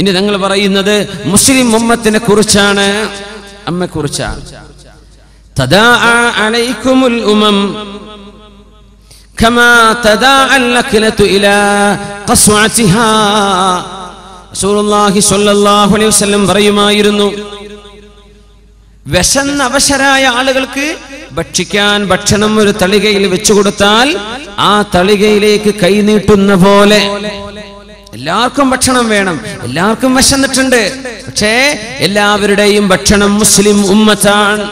ഇനി ഞങ്ങൾ പറയുന്നത് മുസ്ലിം ഉമ്മത്തിനെ കുറിച്ചാണ്. അമ്മയെ കുറിച്ചാണ് പറയുമായിരുന്നു വിശന്ന അവശരായ ആളുകൾക്ക് ഭക്ഷിക്കാൻ ഭക്ഷണം ഒരു തളികയിൽ വെച്ചു കൊടുത്താൽ ആ തളികയിലേക്ക് കൈനീട്ടുന്ന പോലെ എല്ലാവർക്കും ഭക്ഷണം വേണം. എല്ലാവർക്കും വിശന്നിട്ടുണ്ട്. പക്ഷേ എല്ലാവരുടെയും ഭക്ഷണം മുസ്ലിം ഉമ്മത്താണ്.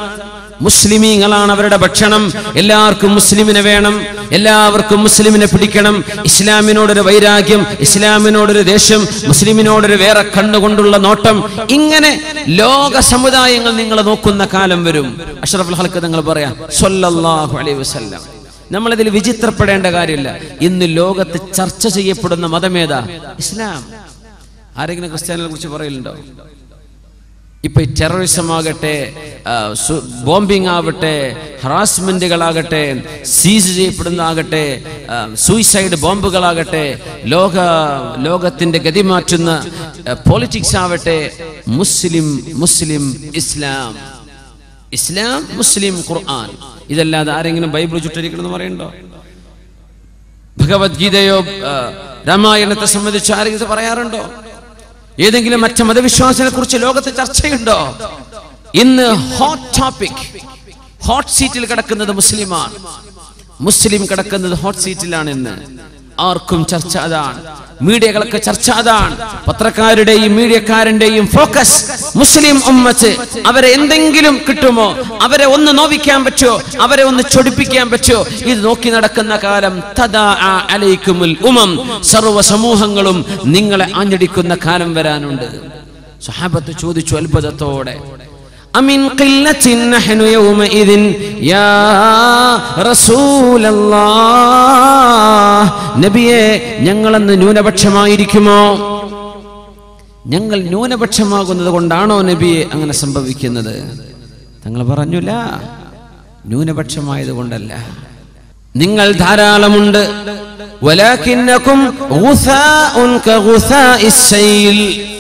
മുസ്ലിമീങ്ങളാണ് അവരുടെ ഭക്ഷണം. എല്ലാവർക്കും മുസ്ലിമിനെ വേണം. എല്ലാവർക്കും മുസ്ലിമിനെ പിടിക്കണം. ഇസ്ലാമിനോടൊരു വൈരാഗ്യം ഇസ്ലാമിനോടൊരു ദേഷ്യം മുസ്ലിമിനോടൊരു വേറെ കണ്ണുകൊണ്ടുള്ള നോട്ടം. ഇങ്ങനെ ലോക സമുദായങ്ങൾ നിങ്ങൾ നോക്കുന്ന കാലം വരും. അഷറഫ് നിങ്ങൾ പറയാം നമ്മളിതിൽ വിചിത്രപ്പെടേണ്ട കാര്യമില്ല. ഇന്ന് ലോകത്ത് ചർച്ച ചെയ്യപ്പെടുന്ന മതമേതാ ഇസ്ലാം. ആരെങ്കിലും ക്രിസ്ത്യാനികളെ കുറിച്ച് പറയലുണ്ടോ? ഇപ്പൊ ടെററിസം ആകട്ടെ ബോംബിംഗ് ആവട്ടെ ഹറാസ്മെന്റുകളാകട്ടെ സീസ് ചെയ്യപ്പെടുന്നതാകട്ടെ സൂയിസൈഡ് ബോംബുകളാകട്ടെ ലോക ലോകത്തിന്റെ ഗതി മാറ്റുന്ന പോളിറ്റിക്സ് ആവട്ടെ മുസ്ലിം മുസ്ലിം ഇസ്ലാം. ഇസ്ലാം മുസ്ലിം ഖുർആൻ. ഇതല്ലാതെ ആരെങ്കിലും ബൈബിൾ ചുറ്റരിക്കണമെന്ന് പറയണ്ടോ ഭഗവത്ഗീതയോ രാമായണത്തെ സംബന്ധിച്ച് ആരെങ്കിലും പറയാറുണ്ടോ? ഏതെങ്കിലും മറ്റു മതവിശ്വാസിനെ കുറിച്ച് ലോകത്ത് ചർച്ചയുണ്ടോ? ഇന്ന് ഹോട്ട് ടോപ്പിക് ഹോട്ട് സീറ്റിൽ കിടക്കുന്നത് മുസ്ലിമാണ്. മുസ്ലിം കിടക്കുന്നത് ഹോട്ട് സീറ്റിലാണ് ഇന്ന്. ആർക്കും ചർച്ച അതാണ്. മീഡിയകളൊക്കെ ചർച്ച അതാണ്. പത്രക്കാരുടെയും മീഡിയക്കാരന്റെയും ഫോക്കസ് മുസ്ലിം ഉമ്മത്ത്. അവരെ എന്തെങ്കിലും കിട്ടുമോ? അവരെ ഒന്ന് നോവിക്കാൻ പറ്റുമോ? അവരെ ഒന്ന് ചൊടിപ്പിക്കാൻ പറ്റുമോ? ഇത് നോക്കി നടക്കുന്ന കാലം തദാ ഉമം. സർവ സമൂഹങ്ങളും നിങ്ങളെ ആഞ്ഞടിക്കുന്ന കാലം വരാനുണ്ട്. സഹാബത്ത് ചോദിച്ചു അത്ഭുതത്തോടെ. അമിൻ നഹ്നു യൗമഇദിൻ. യാ റസൂലല്ലാഹ്. നബിയെ ഞങ്ങളന്ന് ന്യൂനപക്ഷമായിരിക്കുമോ? ഞങ്ങൾ ന്യൂനപക്ഷമാകുന്നത് കൊണ്ടാണോ നബിയെ അങ്ങനെ സംഭവിക്കുന്നത്? തങ്ങൾ പറഞ്ഞില്ല ന്യൂനപക്ഷമായത് കൊണ്ടല്ല. നിങ്ങൾ ധാരാളമുണ്ട്. വലാക്കിന്നക്കും ഗുസാഉൻ കഗുസാഇസ് സൈൽ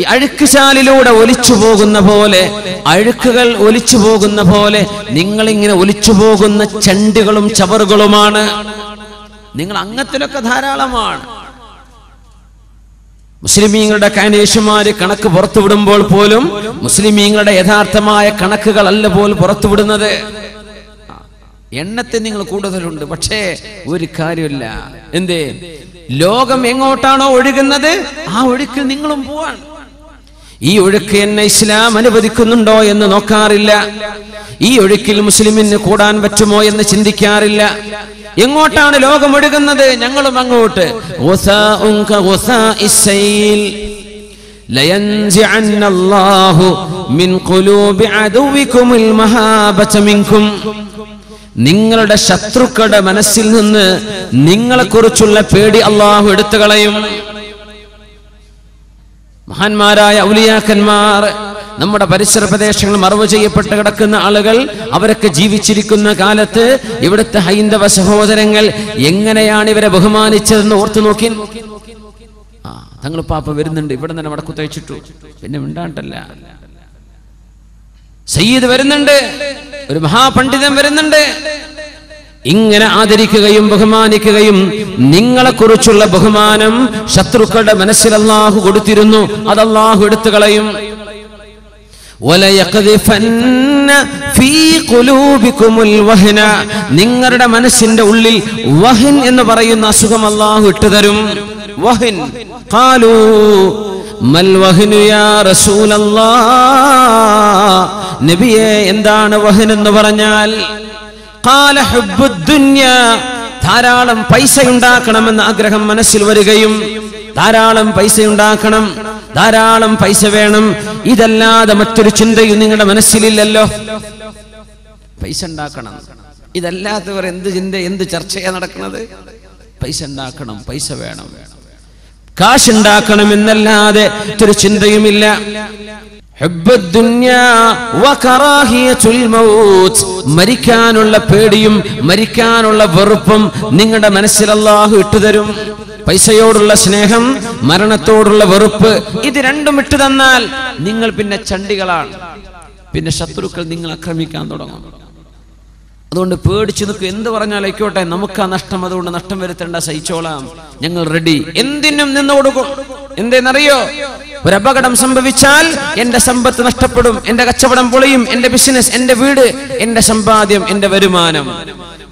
ഈ അഴുക്കുചാലിലൂടെ ഒലിച്ചു പോകുന്ന പോലെ അഴുക്കുകൾ ഒലിച്ചു പോകുന്ന പോലെ നിങ്ങളിങ്ങനെ ഒലിച്ചു പോകുന്ന ചെണ്ടുകളും ചവറുകളുമാണ്. നിങ്ങൾ അങ്ങത്തിലൊക്കെ ധാരാളമാണ്. മുസ്ലിമീങ്ങളുടെ കാനേഷുമാര് കണക്ക് പുറത്തുവിടുമ്പോൾ പോലും മുസ്ലിമീങ്ങളുടെ യഥാർത്ഥമായ കണക്കുകളല്ല പോലും പുറത്തുവിടുന്നത് എണ്ണത്തിൽ നിങ്ങൾ കൂടുതലുണ്ട് പക്ഷേ ഒരു കാര്യമില്ല. എന്തേ? ലോകം എങ്ങോട്ടാണോ ഒഴുകുന്നത് ആ ഒഴുക്കിൽ നിങ്ങളും പോവാണ്. ഈ ഒഴുക്ക് എന്നെ ഇസ്ലാം അനുവദിക്കുന്നുണ്ടോ എന്ന് നോക്കാറില്ല. ഈ ഒഴുക്കിൽ മുസ്ലിമിന് കൂടാൻ പറ്റുമോ എന്ന് ചിന്തിക്കാറില്ല. എങ്ങോട്ടാണ് ലോകം ഒഴുകുന്നത്? ഞങ്ങളും അങ്ങോട്ട്. നിങ്ങളുടെ ശത്രുക്കളുടെ മനസ്സിൽ നിന്ന് നിങ്ങളെക്കുറിച്ചുള്ള പേടി അള്ളാഹു എടുത്തു കളയും മഹാന്മാരായ ഔലിയാക്കന്മാർ നമ്മുടെ പരിസര പ്രദേശങ്ങൾ മറവ് ചെയ്യപ്പെട്ട് കിടക്കുന്ന ആളുകൾ അവരൊക്കെ ജീവിച്ചിരിക്കുന്ന കാലത്ത് ഇവിടുത്തെ ഹൈന്ദവ സഹോദരങ്ങൾ എങ്ങനെയാണ് ഇവരെ ബഹുമാനിച്ചതെന്ന് ഓർത്തു നോക്കി. ആ തങ്ങൾ പാപ്പ വരുന്നുണ്ട്. ഇവിടെ തന്നെ വടക്കു തയ്ച്ചിട്ടു പിന്നെ മിണ്ടാണ്ടല്ല. സയ്യിദ് വരുന്നുണ്ട്. ഒരു മഹാപണ്ഡിതൻ വരുന്നുണ്ട്. ഇങ്ങനെ ആദരിക്കുകയും ബഹുമാനിക്കുകയും നിങ്ങളെക്കുറിച്ചുള്ള ബഹുമാനം ശത്രുക്കളുടെ മനസ്സിൽ അള്ളാഹു കൊടുത്തിരുന്നു. അത് അള്ളാഹു എടുത്തു കളയും. നിങ്ങളുടെ മനസ്സിന്റെ ഉള്ളിൽ വഹിൻ എന്ന് പറയുന്ന അസുഖം അള്ളാഹു ഇട്ടുതരും വഹിൻ. മൽ യാ റസൂലല്ലാ. എന്താണ് വഹൻ എന്ന് പറഞ്ഞാൽ? ധാരാളം പൈസ ഉണ്ടാക്കണമെന്ന ആഗ്രഹം മനസ്സിൽ വരികയും ധാരാളം പൈസ ഉണ്ടാക്കണം ധാരാളം പൈസ വേണം. ഇതല്ലാതെ മറ്റൊരു ചിന്തയും നിങ്ങളുടെ മനസ്സിലില്ലല്ലോ. പൈസ ഉണ്ടാക്കണം. ഇതല്ലാത്തവർ എന്ത് ചിന്ത എന്ത് ചർച്ചയാ നടക്കുന്നത്? പൈസ ഉണ്ടാക്കണം പൈസ വേണം. കാശുണ്ടാക്കണം എന്നല്ലാതെ ഒരു ചിന്തയുമില്ല. മരിക്കാനുള്ള പേടിയും മരിക്കാനുള്ള വെറുപ്പും നിങ്ങളുടെ മനസ്സിൽ അള്ളാഹു ഇട്ടുതരും പൈസയോടുള്ള സ്നേഹം മരണത്തോടുള്ള വെറുപ്പ് ഇത് രണ്ടും ഇട്ടു തന്നാൽ നിങ്ങൾ പിന്നെ ചണ്ടികളാണ്. പിന്നെ ശത്രുക്കൾ നിങ്ങൾ ആക്രമിക്കാൻ തുടങ്ങും. അതുകൊണ്ട് പേടിച്ചു നിൽക്കും എന്ത് പറഞ്ഞാൽ ആയിക്കോട്ടെ നമുക്ക് ആ നഷ്ടം അതുകൊണ്ട് നഷ്ടം വരുത്തേണ്ട സഹിച്ചോളാം. ഞങ്ങൾ റെഡി എന്തിനും നിന്നു കൊടുക്കും. എന്തെന്നറിയോ? ഒരു അപകടം സംഭവിച്ചാൽ എന്റെ സമ്പത്ത് നഷ്ടപ്പെടും എന്റെ കച്ചവടം പൊളിയും എന്റെ ബിസിനസ് എന്റെ വീട് എന്റെ സമ്പാദ്യം എന്റെ വരുമാനം.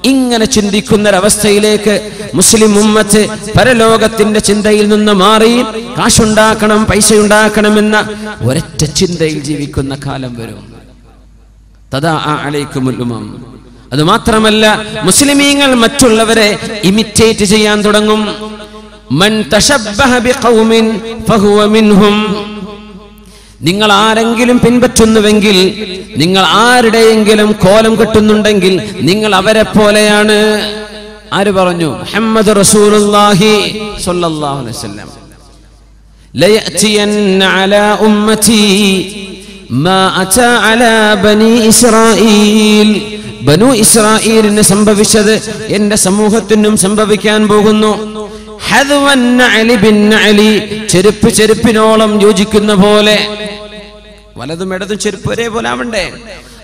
ഇങ്ങനെ ചിന്തിക്കുന്ന ഒരവസ്ഥയിലേക്ക് മുസ്ലിം ഉമ്മത്ത് പരലോകത്തിന്റെ ചിന്തയിൽ നിന്ന് മാറി കാശുണ്ടാക്കണം പൈസ ഉണ്ടാക്കണമെന്ന ഒരൊറ്റ ചിന്തയിൽ ജീവിക്കുന്ന കാലം വരും. തഥാ അലൈക്കുമുൽ ഉമം. അത് മാത്രമല്ല മുസ്ലിമീങ്ങൾ മറ്റുള്ളവരെ ഇമിറ്റേറ്റ് ചെയ്യാൻ തുടങ്ങും. നിങ്ങൾ ആരെങ്കിലും പിൻപറ്റുന്നുവെങ്കിൽ നിങ്ങൾ ആരുടെയെങ്കിലും കോലം കെട്ടുന്നുണ്ടെങ്കിൽ നിങ്ങൾ അവരെ പോലെയാണ് ആര് പറഞ്ഞു മുഹമ്മദ് റസൂലുള്ളാഹി സ്വല്ലല്ലാഹു അലൈഹി വസല്ലം ليأتين على أمتي ما أتى على بني إسرائيل ബനു ഇസ്രായേലിന് സംഭവിച്ചത് എന്റെ സമൂഹത്തിനും സംഭവിക്കാൻ പോകുന്നു ചെരുപ്പ് ചെരുപ്പിനോളം യോജിക്കുന്ന പോലെ. വലതും ഇടതും ചെരുപ്പ് ഒരേപോലെ ആവണ്ടേ?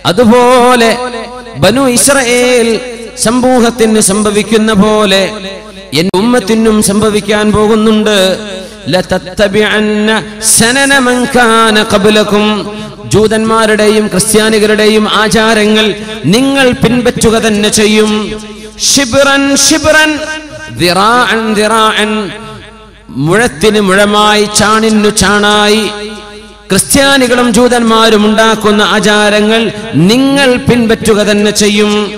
അതുപോലെ ബനു ഇസ്രയേൽ സമൂഹത്തിന് സംഭവിക്കുന്ന പോലെ എന്റെ ഉമ്മത്തിനും സംഭവിക്കാൻ പോകുന്നുണ്ട്. ജൂതന്മാരുടെയും ക്രിസ്ത്യാനികളുടെയും ആചാരങ്ങൾ നിങ്ങൾ പിൻപറ്റുക തന്നെ ചെയ്യും. ഷിബിറൻ ഷിബ്റൻ മുഴത്തിന് മുഴമായി ചാണിനു ചാണായി. ക്രിസ്ത്യാനികളും ജൂതന്മാരും ഉണ്ടാക്കുന്ന ആചാരങ്ങൾ നിങ്ങൾ പിൻപറ്റുക തന്നെ ചെയ്യും.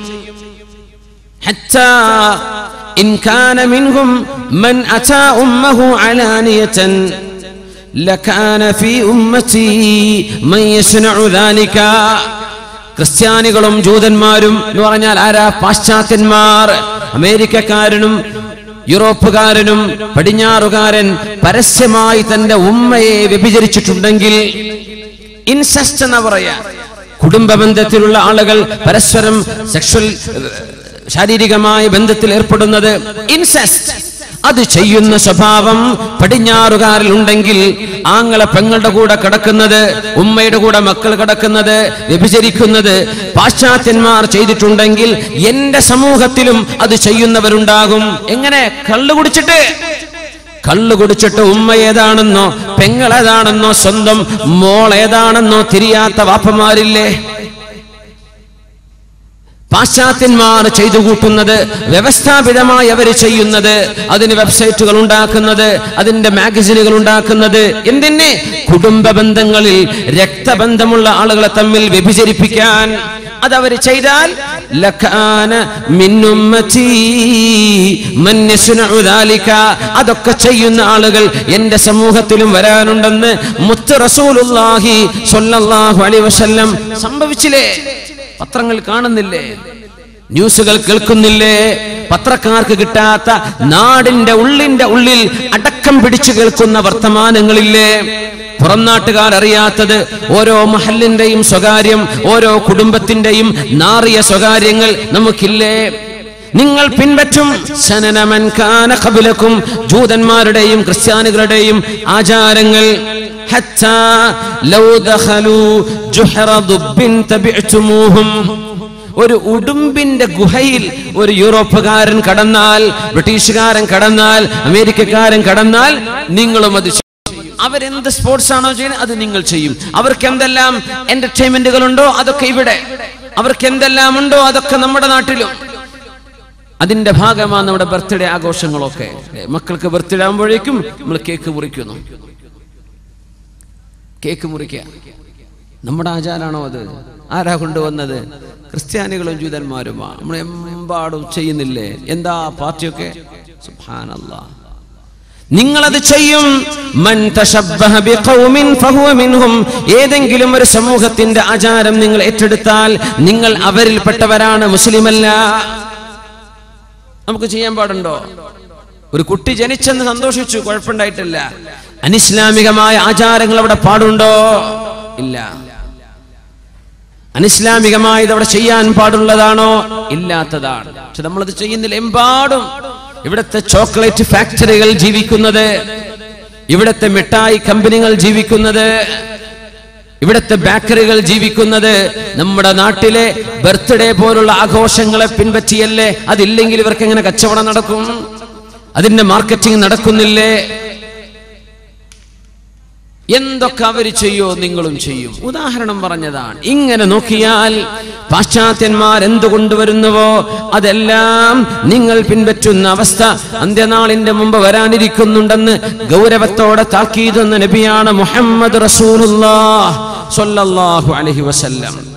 ലക്കാന ഫീ ഉമ്മതി മൻ യസ്നഉ ക്രിസ്ത്യാനികളും ജൂതന്മാരും എന്ന് പറഞ്ഞാൽ ആരാ? പാശ്ചാത്യന്മാർ. അമേരിക്കക്കാരനും യൂറോപ്പുകാരനും പടിഞ്ഞാറുകാരൻ പരസ്യമായി തന്റെ ഉമ്മയെ വ്യഭിചരിച്ചിട്ടുണ്ടെങ്കിൽ ഇൻസെസ്റ്റ് എന്ന് പറയാ? കുടുംബ ബന്ധത്തിലുള്ള ആളുകൾ പരസ്പരം സെക്ഷൽ ശാരീരികമായ ബന്ധത്തിൽ ഏർപ്പെടുന്നത് ഇൻസെസ്റ്റ്. അത് ചെയ്യുന്ന സ്വഭാവം പടിഞ്ഞാറുകാരിൽ ഉണ്ടെങ്കിൽ ആങ്ങളെ പെങ്ങളുടെ കൂടെ കിടക്കുന്നത് ഉമ്മയുടെ കൂടെ മക്കൾ കിടക്കുന്നത് വ്യഭിചരിക്കുന്നത് പാശ്ചാത്യന്മാർ ചെയ്തിട്ടുണ്ടെങ്കിൽ എന്റെ സമൂഹത്തിലും അത് ചെയ്യുന്നവരുണ്ടാകും. എങ്ങനെ? കള്ളു കുടിച്ചിട്ട്. കള്ളു കുടിച്ചിട്ട് ഉമ്മ ഏതാണെന്നോ പെങ്ങൾ ഏതാണെന്നോ സ്വന്തം മോൾ ഏതാണെന്നോ തിരിയാത്ത വാപ്പമാരില്ലേ? പാശ്ചാത്യന്മാർ ചെയ്തു കൂട്ടുന്നത് വ്യവസ്ഥാപിതമായി അവർ ചെയ്യുന്നത് അതിന് വെബ്സൈറ്റുകൾ ഉണ്ടാക്കുന്നത് അതിന്റെ മാഗസിനുകൾ ഉണ്ടാക്കുന്നത് എന്തിനെ? കുടുംബ ബന്ധങ്ങളിൽ രക്തബന്ധമുള്ള ആളുകളെ തമ്മിൽ വ്യഭിചരിപ്പിക്കാൻ. അതവർ ചെയ്താൽ. അതൊക്കെ ചെയ്യുന്ന ആളുകൾ എന്റെ സമൂഹത്തിലും വരാനുണ്ടെന്ന് മുത്ത് റസൂലുള്ളാഹി സ്വല്ലല്ലാഹു അലൈഹി വസല്ലം സംഭവിച്ചില്ലേ? പത്രങ്ങൾ കാണുന്നില്ലേ? ന്യൂസുകൾ കേൾക്കുന്നില്ലേ? പത്രക്കാർക്ക് കിട്ടാത്ത നാടിന്റെ ഉള്ളിന്റെ ഉള്ളിൽ അടക്കം പിടിച്ചു കേൾക്കുന്ന വർത്തമാനങ്ങളില്ലേ? പുറം നാട്ടുകാർ അറിയാത്തത് ഓരോ മഹലിന്റെയും സ്വകാര്യം ഓരോ കുടുംബത്തിന്റെയും നാറിയ സ്വകാര്യങ്ങൾ നമുക്കില്ലേ? നിങ്ങൾ പിൻപറ്റും. സനനമൻ ജൂതന്മാരുടെയും ക്രിസ്ത്യാനികളുടെയും ആചാരങ്ങൾ. ഒരു ഉടുമ്പിന്റെ ഗുഹയിൽ ഒരു യൂറോപ്പുകാരൻ കടന്നാൽ ബ്രിട്ടീഷുകാരൻ കടന്നാൽ അമേരിക്കക്കാരൻ കടന്നാൽ നിങ്ങളും അത്. അവരെന്ത് സ്പോർട്സ് ആണോ ചെയ്യുന്നത്? അത് നിങ്ങൾ ചെയ്യും. അവർക്ക് എന്തെല്ലാം എന്റർടൈൻമെന്റുകൾ ഉണ്ടോ അതൊക്കെ ഇവിടെ. അവർക്ക് എന്തെല്ലാം ഉണ്ടോ? അതൊക്കെ നമ്മുടെ നാട്ടിലും. അതിന്റെ ഭാഗമാണ് നമ്മുടെ ബർത്ത്ഡേ ആഘോഷങ്ങളൊക്കെ. മക്കൾക്ക് ബർത്ത്ഡേ ആകുമ്പോഴേക്കും നമ്മൾ കേക്ക് മുറിക്കുന്നു. കേക്ക് മുറിക്കുക. നമ്മുടെ ആചാരമാണോ അത്? ആരാ കൊണ്ടുവന്നത്? ക്രിസ്ത്യാനികളും ജൂതന്മാരുമാണ്. നമ്മൾ എമ്പാടും ചെയ്യുന്നില്ലേ? എന്താ പാർട്ടിയൊക്കെ? സുബ്ഹാനല്ലാ. നിങ്ങളത് ചെയ്യും. ഏതെങ്കിലും ഒരു സമൂഹത്തിന്റെ ആചാരം നിങ്ങൾ ഏറ്റെടുത്താൽ നിങ്ങൾ അവരിൽപ്പെട്ടവരാണ് മുസ്ലിമല്ല. നമുക്ക് ചെയ്യാൻ പാടുണ്ടോ? ഒരു കുട്ടി ജനിച്ചെന്ന് സന്തോഷിച്ചു കുഴപ്പമുണ്ടായിട്ടില്ല. അനിസ്ലാമികമായ ആചാരങ്ങൾ അവിടെ പാടുണ്ടോ? ഇല്ല. അനിസ്ലാമികമായത് അവിടെ ചെയ്യാൻ പാടുള്ളതാണോ? ഇല്ലാത്തതാണ്. പക്ഷെ നമ്മളത് ചെയ്യുന്നില്ല എമ്പാടും ഇവിടുത്തെ ചോക്ലേറ്റ് ഫാക്ടറികൾ ജീവിക്കുന്നത് ഇവിടുത്തെ മിഠായി കമ്പനികൾ ജീവിക്കുന്നത് ഇവിടുത്തെ ബേക്കറികൾ ജീവിക്കുന്നത് നമ്മുടെ നാട്ടിലെ ബർത്ത്ഡേ പോലുള്ള ആഘോഷങ്ങളെ പിൻപറ്റിയല്ലേ? അതില്ലെങ്കിൽ ഇവർക്ക് എങ്ങനെ കച്ചവടം നടക്കും? അതിന്റെ മാർക്കറ്റിംഗ് നടക്കുന്നില്ലേ? എന്തൊക്കെ അവർ ചെയ്യോ നിങ്ങളും ചെയ്യും. ഉദാഹരണം പറഞ്ഞതാണ്. ഇങ്ങനെ നോക്കിയാൽ പാശ്ചാത്യന്മാർ എന്ത് കൊണ്ടുവരുന്നുവോ അതെല്ലാം നിങ്ങൾ പിൻപറ്റുന്ന അവസ്ഥ അന്ത്യനാളിന്റെ മുമ്പ് വരാനിരിക്കുന്നുണ്ടെന്ന് ഗൗരവത്തോടെ താക്കീതെന്ന് നബിയാണ് മുഹമ്മദ് റസൂലുള്ളാഹ്. സ്വല്ലല്ലാഹു അലഹി വസല്ലം.